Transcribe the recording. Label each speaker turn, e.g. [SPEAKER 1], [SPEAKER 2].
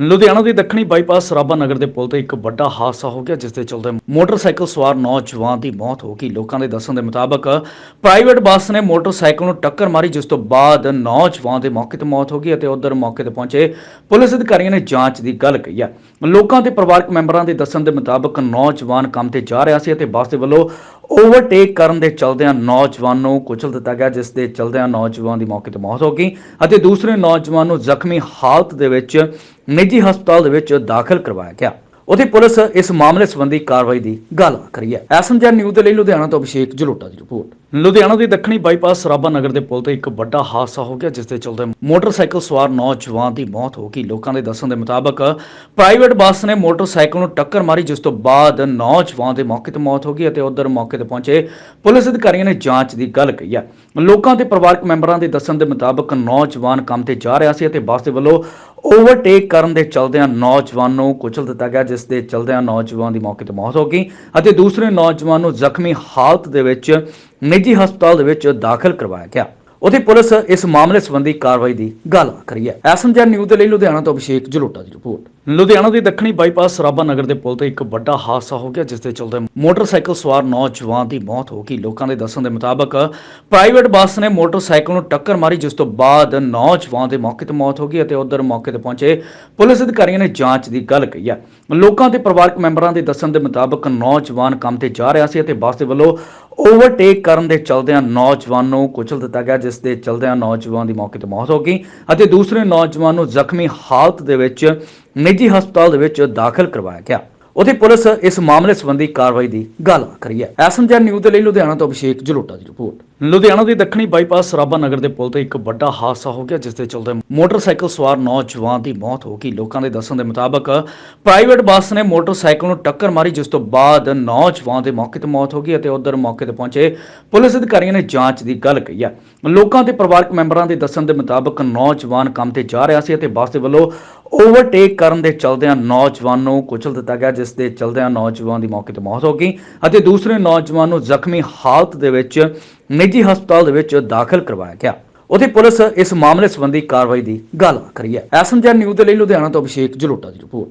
[SPEAKER 1] ਲੁਧਿਆਣਾ ਦੇ ਦੱਖਣੀ ਬਾਈਪਾਸ ਸਰਾਭਾ ਨਗਰ ਦੇ ਪੁਲ ਤੇ ਇੱਕ ਵੱਡਾ ਹਾਦਸਾ ਹੋ ਗਿਆ, ਜਿਸ ਦੇ ਚਲਦੇ ਮੋਟਰਸਾਈਕਲ ਸਵਾਰ ਨੌਜਵਾਨ ਦੀ ਮੌਤ ਹੋ ਗਈ। ਲੋਕਾਂ ਦੇ ਦੱਸਣ ਦੇ ਮੁਤਾਬਕ ਪ੍ਰਾਈਵੇਟ ਬੱਸ ਨੇ ਮੋਟਰਸਾਈਕਲ ਨੂੰ ਟੱਕਰ ਮਾਰੀ, ਜਿਸ ਤੋਂ ਬਾਅਦ ਨੌਜਵਾਨ ਦੇ ਮੌਕੇ ਤੇ ਮੌਤ ਹੋ ਗਈ ਅਤੇ ਉਧਰ ਮੌਕੇ ਤੇ ਪਹੁੰਚੇ ਪੁਲਿਸ ਅਧਿਕਾਰੀਆਂ ਨੇ ਜਾਂਚ ਦੀ ਗੱਲ ਕਹੀ ਹੈ। ਲੋਕਾਂ ਤੇ ਪਰਿਵਾਰਕ ਮੈਂਬਰਾਂ ਦੇ ਦੱਸਣ ਦੇ ਮੁਤਾਬਕ ਨੌਜਵਾਨ ਕੰਮ ਤੇ ਜਾ ਰਿਹਾ ਸੀ ਅਤੇ ਬੱਸ ਦੇ ਵੱਲੋਂ ਓਵਰਟੇਕ ਕਰਨ ਦੇ ਚਲਦਿਆਂ ਨੌਜਵਾਨ ਨੂੰ ਕੁਚਲ ਦਿੱਤਾ ਗਿਆ, ਜਿਸ ਦੇ ਚਲਦਿਆਂ ਨੌਜਵਾਨ ਦੀ ਮੌਕੇ ਤੇ ਮੌਤ ਹੋ ਗਈ ਅਤੇ ਦੂਸਰੇ ਨੌਜਵਾਨ ਨੂੰ ਜ਼ਖਮੀ ਹਾਲਤ ਦੇ ਵਿੱਚ, ਨਿੱਜੀ ਹਸਪਤਾਲ ਦੇ ਵਿੱਚ ਦਾਖਲ ਕਰਵਾਇਆ ਗਿਆ। ਉਥੇ ਪੁਲਿਸ ਇਸ ਮਾਮਲੇ ਸੰਬੰਧੀ ਕਾਰਵਾਈ ਦੀ ਗੱਲ ਕਰੀ ਹੈ। ਐਸਐਮਜੀ ਨਿਊਜ਼ ਦੇ ਲਈ ਲੁਧਿਆਣਾ ਤੋਂ ਅਭਿਸ਼ੇਕ ਜਲੋਟਾ ਦੀ ਰਿਪੋਰਟ। ਲੁਧਿਆਣਾ ਦੇ ਦੱਖਣੀ ਬਾਈਪਾਸ ਸਰਾਭਾ ਨਗਰ ਦੇ ਪੁਲ ਤੇ ਇੱਕ ਵੱਡਾ ਹਾਦਸਾ ਹੋ ਗਿਆ, ਜਿਸ ਦੇ ਚਲਦੇ ਮੋਟਰਸਾਈਕਲ ਸਵਾਰ ਨੌਜਵਾਨ ਦੀ ਮੌਤ ਹੋ ਗਈ। ਲੋਕਾਂ ਦੇ ਦੱਸਣ ਦੇ ਮੁਤਾਬਕ ਪ੍ਰਾਈਵੇਟ ਬੱਸ ਨੇ ਮੋਟਰਸਾਈਕਲ ਨੂੰ ਟੱਕਰ ਮਾਰੀ, ਜਿਸ ਤੋਂ ਬਾਅਦ ਨੌਜਵਾਨ ਦੇ ਮੌਕੇ ਤੇ ਮੌਤ ਹੋ ਗਈ ਅਤੇ ਉਧਰ ਮੌਕੇ ਤੇ ਪਹੁੰਚੇ ਪੁਲਿਸ ਅਧਿਕਾਰੀਆਂ ਨੇ ਜਾਂਚ ਦੀ ਗੱਲ ਕਹੀ ਹੈ। ਲੋਕਾਂ ਤੇ ਪਰਿਵਾਰਕ ਮੈਂਬਰਾਂ ਦੇ ਦੱਸਣ ਦੇ ਮੁਤਾਬਕ ਨੌਜਵਾਨ ਕੰਮ ਤੇ ਜਾ ਰਿਹਾ ਸੀ ਅਤੇ ਬੱਸ ਦੇ ਵੱਲੋਂ ਓਵਰਟੇਕ ਕਰਨ ਦੇ ਚਲਦਿਆਂ ਨੌਜਵਾਨ ਨੂੰ ਕੁਚਲ ਦਿੱਤਾ ਗਿਆ, ਜਿਸ ਦੇ ਚਲਦਿਆਂ ਨੌਜਵਾਨ ਦੀ ਮੌਕੇ ਤੇ ਮੌਤ ਹੋ ਗਈ ਅਤੇ ਦੂਸਰੇ ਨੌਜਵਾਨ ਨੂੰ ਜ਼ਖਮੀ ਹਾਲਤ ਦੇ ਵਿੱਚ, ਨਿੱਜੀ ਹਸਪਤਾਲ ਦੇ ਵਿੱਚ ਦਾਖਲ ਕਰਵਾਇਆ ਗਿਆ। ਉਥੇ ਪੁਲਿਸ ਇਸ ਮਾਮਲੇ ਸੰਬੰਧੀ ਕਾਰਵਾਈ ਦੀ ਗੱਲ ਕਰੀ ਹੈ। ਐਸਐਮਜੀ ਨਿਊਜ਼ ਦੇ ਲਈ ਲੁਧਿਆਣਾ ਤੋਂ ਅਭਿਸ਼ੇਕ ਜਲੋਟਾ ਦੀ ਰਿਪੋਰਟ। ਲੁਧਿਆਣਾ ਦੇ ਦੱਖਣੀ ਬਾਈਪਾਸ ਸਰਾਭਾ ਨਗਰ ਦੇ ਪੁਲ ਤੇ ਇੱਕ ਵੱਡਾ ਹਾਦਸਾ ਹੋ ਗਿਆ, ਜਿਸ ਦੇ ਚਲਦੇ ਮੋਟਰਸਾਈਕਲ ਸਵਾਰ ਨੌਜਵਾਨ ਦੀ ਮੌਤ ਹੋ ਗਈ। ਲੋਕਾਂ ਦੇ ਦੱਸਣ ਦੇ ਮੁਤਾਬਕ ਪ੍ਰਾਈਵੇਟ ਬੱਸ ਨੇ ਮੋਟਰਸਾਈਕਲ ਨੂੰ ਟੱਕਰ ਮਾਰੀ, ਜਿਸ ਤੋਂ ਬਾਅਦ ਨੌਜਵਾਨ ਦੇ ਮੌਕੇ ਤੇ ਮੌਤ ਹੋ ਗਈ ਅਤੇ ਉਧਰ ਮੌਕੇ ਤੇ ਪਹੁੰਚੇ ਪੁਲਿਸ ਅਧਿਕਾਰੀਆਂ ਨੇ ਜਾਂਚ ਦੀ ਗੱਲ ਕਹੀ ਹੈ। ਲੋਕਾਂ ਤੇ ਪਰਿਵਾਰਕ ਮੈਂਬਰਾਂ ਦੇ ਦੱਸਣ ਦੇ ਮੁਤਾਬਕ ਨੌਜਵਾਨ ਕੰਮ ਤੇ ਜਾ ਰਿਹਾ ਸੀ ਅਤੇ ਬੱਸ ਦੇ ਵੱਲੋਂ ਓਵਰਟੇਕ ਕਰਨ ਦੇ ਚਲਦਿਆਂ ਨੌਜਵਾਨ ਨੂੰ ਕੁਚਲ ਦਿੱਤਾ ਗਿਆ, ਜਿਸ ਦੇ ਚਲਦਿਆਂ ਨੌਜਵਾਨ ਦੀ ਮੌਕੇ ਤੇ ਮੌਤ ਹੋ ਗਈ ਅਤੇ ਦੂਸਰੇ ਨੌਜਵਾਨ ਨੂੰ ਜ਼ਖਮੀ ਹਾਲਤ ਦੇ ਵਿੱਚ ਨਿੱਜੀ ਹਸਪਤਾਲ ਦੇ ਵਿੱਚ ਦਾਖਲ ਕਰਵਾਇਆ ਗਿਆ। ਉਥੇ ਪੁਲਿਸ ਇਸ ਮਾਮਲੇ ਸੰਬੰਧੀ ਕਾਰਵਾਈ ਦੀ ਗੱਲ ਕਰੀ ਹੈ। ਐਸਐਮਜੀ ਨਿਊਜ਼ ਦੇ ਲਈ ਲੁਧਿਆਣਾ ਤੋਂ ਅਭਿਸ਼ੇਕ ਜਲੋਟਾ ਦੀ ਰਿਪੋਰਟ। ਲੁਧਿਆਣਾ ਦੇ ਦੱਖਣੀ ਬਾਈਪਾਸ ਸਰਾਭਾ ਨਗਰ ਦੇ ਪੁਲ ਤੇ ਇੱਕ ਵੱਡਾ ਹਾਦਸਾ ਹੋ ਗਿਆ, ਜਿਸ ਦੇ ਚਲਦੇ ਮੋਟਰਸਾਈਕਲ ਸਵਾਰ ਨੌਜਵਾਨ ਦੀ ਮੌਤ ਹੋ ਗਈ। ਲੋਕਾਂ ਦੇ ਦੱਸਣ ਦੇ ਮੁਤਾਬਕ ਪ੍ਰਾਈਵੇਟ ਬੱਸ ਨੇ ਮੋਟਰਸਾਈਕਲ ਨੂੰ ਟੱਕਰ ਮਾਰੀ, ਜਿਸ ਤੋਂ ਬਾਅਦ ਨੌਜਵਾਨ ਦੇ ਮੌਕੇ ਤੇ ਮੌਤ ਹੋ ਗਈ ਅਤੇ ਉਧਰ ਮੌਕੇ ਤੇ ਪਹੁੰਚੇ ਪੁਲਿਸ ਅਧਿਕਾਰੀਆਂ ਨੇ ਜਾਂਚ ਦੀ ਗੱਲ ਕਹੀ ਹੈ। ਲੋਕਾਂ ਤੇ ਪਰਿਵਾਰਕ ਮੈਂਬਰਾਂ ਦੇ ਦੱਸਣ ਦੇ ਮੁਤਾਬਕ ਨੌਜਵਾਨ ਕੰਮ ਤੇ ਜਾ ਰਿਹਾ ਸੀ ਅਤੇ ਬੱਸ ਦੇ ਵੱਲੋਂ ਓਵਰਟੇਕ ਕਰਨ ਦੇ ਚਲਦਿਆਂ ਨੌਜਵਾਨ ਨੂੰ ਕੁਚਲ ਦਿੱਤਾ ਗਿਆ, ਜਿਸ ਦੇ ਚਲਦਿਆਂ ਨੌਜਵਾਨ ਦੀ ਮੌਕੇ ਤੇ ਮੌਤ ਹੋ ਗਈ ਅਤੇ ਦੂਸਰੇ ਨੌਜਵਾਨ ਨੂੰ ਜ਼ਖਮੀ ਹਾਲਤ ਦੇ ਵਿੱਚ ਨਿੱਜੀ ਹਸਪਤਾਲ ਦੇ ਵਿੱਚ ਦਾਖਲ ਕਰਵਾਇਆ ਗਿਆ। ਉਥੇ ਪੁਲਿਸ ਇਸ ਮਾਮਲੇ ਸੰਬੰਧੀ ਕਾਰਵਾਈ ਦੀ ਗੱਲ ਆਖ ਰਹੀ ਹੈ। ਐਸਐਮਜੀ ਨਿਊਜ਼ ਦੇ ਲਈ ਲੁਧਿਆਣਾ ਤੋਂ ਅਭਿਸ਼ੇਕ ਜਲੋਟਾ ਦੀ ਰਿਪੋਰਟ।